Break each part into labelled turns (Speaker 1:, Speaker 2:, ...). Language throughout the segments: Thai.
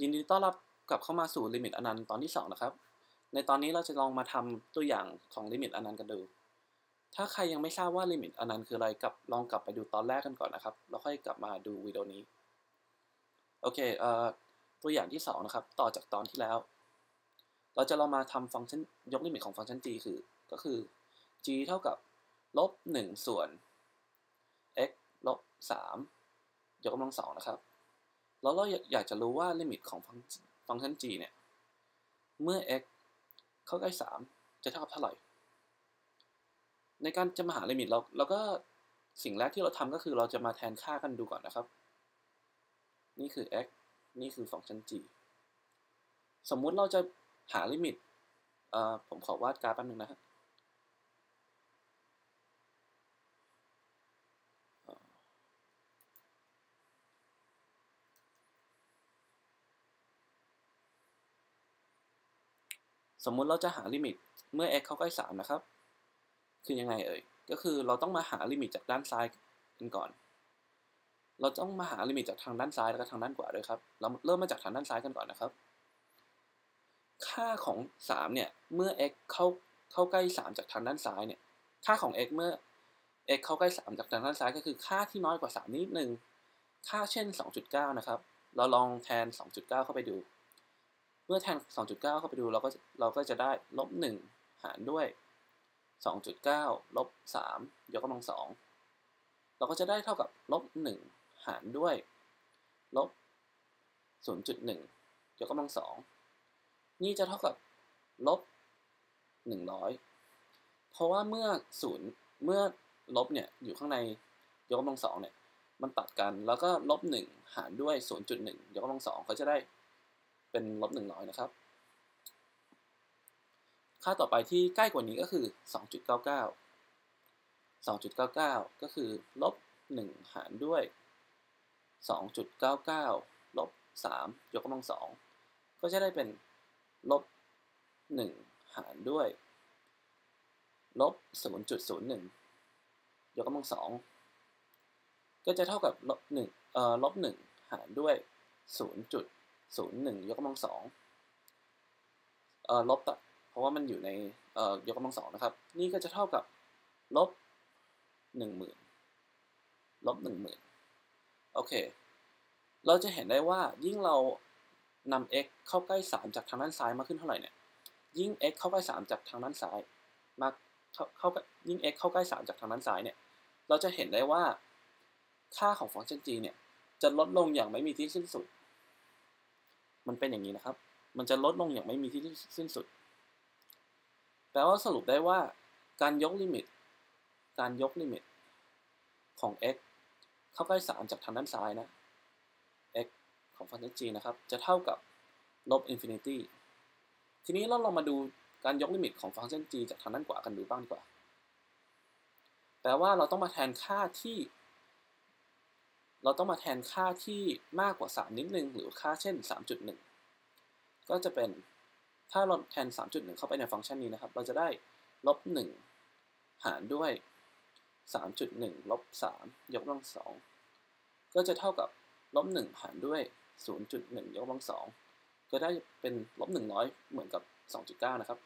Speaker 1: ยินดีต้อนรับกลับเข้ามาสู่ลิมิตอนันต์ตอนที่ 2 นะครับ ในตอนนี้เราจะลองมาทำตัวอย่างของลิมิตอนันต์กันดู ถ้าใครยังไม่ทราบว่าลิมิตอนันต์คืออะไรกับลองกลับไปดูตอนแรกกันก่อนนะครับแล้วค่อยกลับมาดูวิดีโอนี้ โอเคเอ่อตัวอย่างที่ 2 นะครับ ต่อจากตอนที่แล้ว เราจะลองมาทำฟังก์ชันยกลิมิตของฟังก์ชัน g คือ ก็คือ g เท่ากับลบ1ส่วน x ลบ3ยกกำลังสองนะครับ แล้วเราอยากจะรู้ว่าลิมิตของฟังก์ชัน g เนี่ย เมื่อ x เข้าใกล้ 3 จะเท่ากับเท่าไหร่ ในการจะมาหาลิมิตเราเราก็สิ่งแรกที่เราทำก็คือเราจะมาแทนค่ากันดูก่อนนะครับ นี่คือ x นี่คือฟังก์ชัน g สมมุติเราจะหาลิมิตผมขอวาดกราฟแป๊บนึงนะครั สมมุติเราจะหาลิมิตเมื่อ x เข้าใกล้ 3 นะครับ คือยังไงเอ่ย ก็คือเราต้องมาหาลิมิตจากด้านซ้ายกันก่อน เราต้องมาหาลิมิตจากทางด้านซ้ายแล้วก็ทางด้านขวาด้วยครับ เราเริ่มมาจากทางด้านซ้ายกันก่อนนะครับ ค่าของ 3 เนี่ย เมื่อ x เข้าเข้าใกล้ 3 จากทางด้านซ้ายเนี่ย ค่าของ x เมื่อ x เข้าใกล้ 3 จากทางด้านซ้ายก็คือค่าที่น้อยกว่า 3 นิดนึง ค่าเช่น 2.9 นะครับ เราลองแทน 2.9 เข้าไปดู เมื่อแทน 2.9 เข้าไปดูเราก็เราก็จะได้ลบ 1 หารด้วย 2.9 ลบ 3 ยกกำลัง 2 เราก็จะได้เท่ากับลบ 1 หารด้วย ลบ 0.1 ยกกำลัง 2 นี่จะเท่ากับลบ 100 เพราะว่าเมื่อ 0 เมื่อลบเนี่ยอยู่ข้างในยกกำลัง 2 เนี่ย มันตัดกันแล้วก็ลบ 1 หารด้วย 0.1 ยกกำลัง2เขาจะได้ เป็นลบหนึ่งร้อยนะครับ ค่าต่อไปที่ใกล้กว่านี้ก็คือ 2.99 2.99 ก็คือลบ1 หารด้วย 2.99 ลบ 3 ยกกำลัง 2 ก็จะได้เป็นลบ 1 หารด้วย ลบ 0.01 ยกกำลัง 2 ก็จะเท่ากับลบ1เอ่อลบ 1 หารด้วย 0. ศูนย์หนึ่งยกกำลังสองเอ่อลบเพราะว่ามันอยู่ในเอ่อยกกำลังสองนะครับ นี่ก็จะเท่ากับลบหนึ่งหมื่นลบหนึ่งหมื่นโอเค เราจะเห็นได้ว่ายิ่งเรานำ x เข้าใกล้ 3 จากทางด้านซ้ายมากขึ้นเท่าไหร่เนี่ย ยิ่ง x เข้าใกล้ 3 จากทางด้านซ้ายมากเข้าเข้ายิ่ง x เข้าใกล้ 3 จากทางด้านซ้ายเนี่ย เราจะเห็นได้ว่าค่าของฟังก์ชัน g เนี่ย จะลดลงอย่างไม่มีที่สิ้นสุด มันเป็นอย่างนี้นะครับ มันจะลดลงอย่างไม่มีที่สิ้นสุด แปลว่าสรุปได้ว่า การยกลิมิต การยกลิมิตของ x เข้าใกล้3จากทางด้านซ้ายนะ x ของฟังก์ชัน g นะครับ จะเท่ากับลบอินฟินิตี้ ทีนี้เราลองมาดูการยกลิมิตของฟังก์ชัน g จากทางด้านขวากันดูบ้างดีกว่า แปลว่าเราต้องมาแทนค่าที่ เราต้องมาแทนค่าที่มากกว่า 3 นิดนึง หรือค่าเช่น 3.1 ก็จะเป็นถ้าเราแทน 3.1 เข้าไปในฟังก์ชันนี้นะครับ เราจะได้ลบ 1 หารด้วย 3.1 ลบ 3 ยกกำลัง 2 ก็จะเท่ากับลบ 1 หารด้วย 0.1 ยกกำลัง 2 ก็ได้เป็นลบ 100 เหมือนกับ 2.9 นะครับ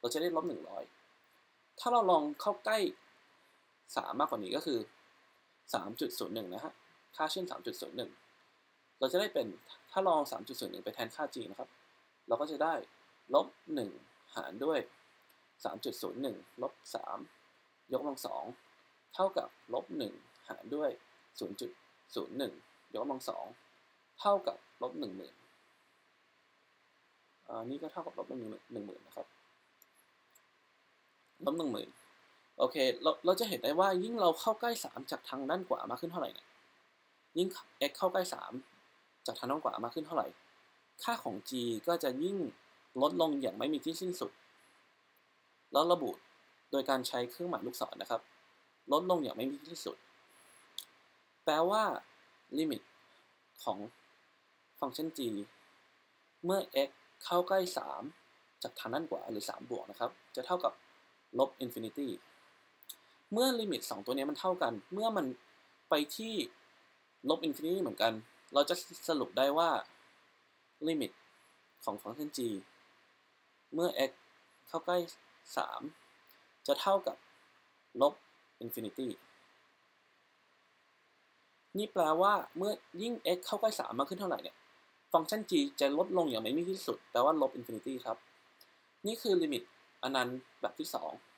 Speaker 1: เราจะได้ลบ 100 ถ้าเราลองเข้าใกล้ 3 มากกว่านี้ก็คือ 3.01 นะฮะ ค่าเช่น3.01 เราจะได้เป็นถ้าลอง 3.01 ไปแทนค่า g นะครับ เราก็จะได้ลบ 1 หารด้วย 3.01 ลบ 3 ยกกำลัง 2 เท่ากับลบ 1 หารด้วย 0.01 ยกกำลัง 2 เท่ากับลบ 10,000อันนี้ก็เท่ากับลบหนึ่งหนึ่งหมื่นนะครับลบหนึ่งหมื่นโอเคเราเราจะเห็นได้ว่ายิ่งเราเข้าใกล้3จากทางด้านขวามากขึ้นเท่าไหร่เนี่ย ยิ่ง x เข้าใกล้3จากทางด้านขวามากขึ้นเท่าไหร่ ค่าของ g ก็จะยิ่งลดลงอย่างไม่มีที่สิ้นสุด แล้วระบุโดยการใช้เครื่องหมายลูกศรนนะครับ ลดลงอย่างไม่มีที่สุด แปลว่าลิมิตของฟังก์ชัน g เมื่อ x เข้าใกล้ 3 จากทางด้านขวาหรือ 3 บวกนะครับ จะเท่ากับลบอินฟินิตี้ เมื่อลิมิต 2 ตัวนี้มันเท่ากัน เมื่อมันไปที่ ลบอินฟินิตี้เหมือนกัน เราจะสรุปได้ว่าลิมิตของฟังก์ชัน g เมื่อ x เข้าใกล้ 3 จะเท่ากับลบ infinity นี่แปลว่าเมื่อยิ่ง x เข้าใกล้ 3 มากขึ้นเท่าไหร่เนี่ย ฟังก์ชัน g จะลดลงอย่างไม่มีที่สุด แปลว่าลบ infinity ครับ นี่คือลิมิตอนันต์แบบที่ 2